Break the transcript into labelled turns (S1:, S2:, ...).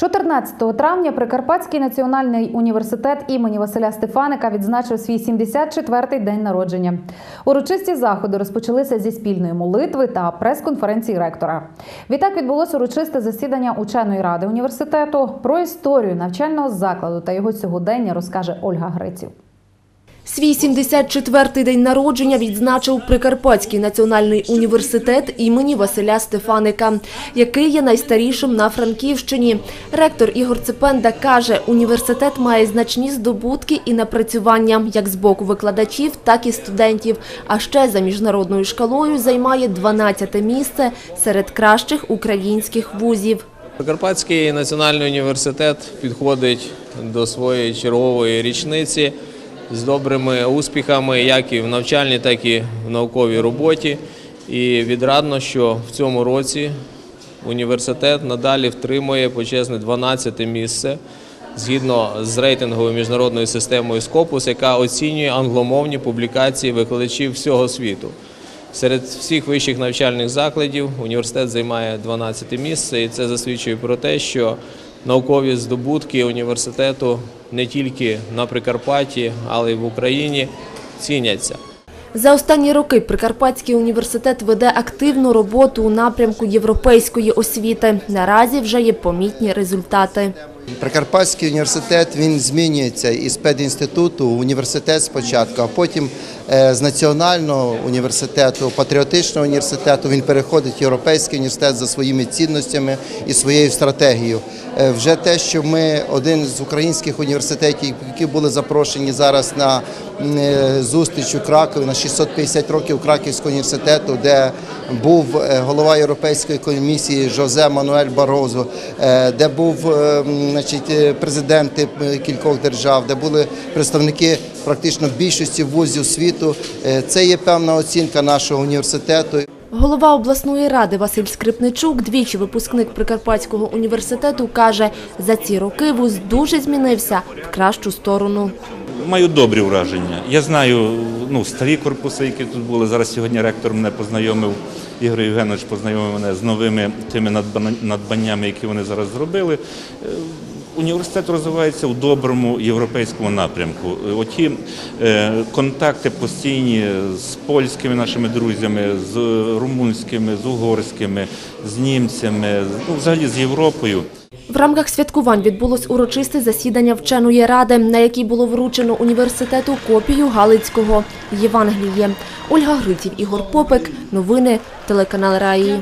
S1: 14 травня Прикарпатський національний університет імені Василя Стефаника відзначив свій 74-й день народження. Урочисті заходи розпочалися зі спільної молитви та прес-конференції ректора. Відтак відбулося урочисте засідання ученої ради університету. Про історію навчального закладу та його сьогодення розкаже Ольга Гриців.
S2: Свій 74-й день народження відзначив Прикарпатський національний університет імені Василя Стефаника, який є найстарішим на Франківщині. Ректор Ігор Цепенда каже, університет має значні здобутки і напрацювання як з боку викладачів, так і студентів. А ще за міжнародною шкалою займає 12-те місце серед кращих українських вузів.
S3: Прикарпатський національний університет підходить до своєї чергової річниці з добрими успіхами, як і в навчальній, так і в науковій роботі. І відрадно, що в цьому році університет надалі втримує почесне 12 місце згідно з рейтинговою міжнародною системою Scopus, яка оцінює англомовні публікації викладачів всього світу. Серед всіх вищих навчальних закладів університет займає 12 місце, і це засвідчує про те, що наукові здобутки університету не тільки на Прикарпатті, але й в Україні ціняться.
S2: За останні роки Прикарпатський університет веде активну роботу у напрямку європейської освіти. Наразі вже є помітні результати.
S4: Прикарпатський університет він змінюється із педінституту в університет спочатку, а потім е, з національного університету, патріотичного університету він переходить в європейський університет за своїми цінностями і своєю стратегією. Е, Вже те, що ми один з українських університетів, які були запрошені зараз на е, зустріч у Кракові на 650 років Краківського університету, де був е, голова Європейської комісії Жозе Мануель Барозо, де був значить, президенти кількох держав, де були представники практично більшості вузів світу. Це є певна оцінка нашого університету.
S2: Голова обласної ради Василь Скрипничук, двічі випускник Прикарпатського університету, каже, за ці роки вуз дуже змінився в кращу сторону.
S5: Маю добрі враження. Я знаю ну, старі корпуси, які тут були. Зараз сьогодні ректор мене познайомив, Ігор Євгенович познайомив мене з новими тими надбаннями, які вони зараз зробили. Університет розвивається у доброму європейському напрямку. Е, Оті е, контакти постійні з польськими нашими друзями, з румунськими, з угорськими, з німцями, ну, взагалі з Європою.
S2: В рамках святкувань відбулось урочисте засідання вченої ради, на якій було вручено університету копію Галицького Євангеліє. Ольга Гриців, Ігор Попик. Новини телеканал Раї.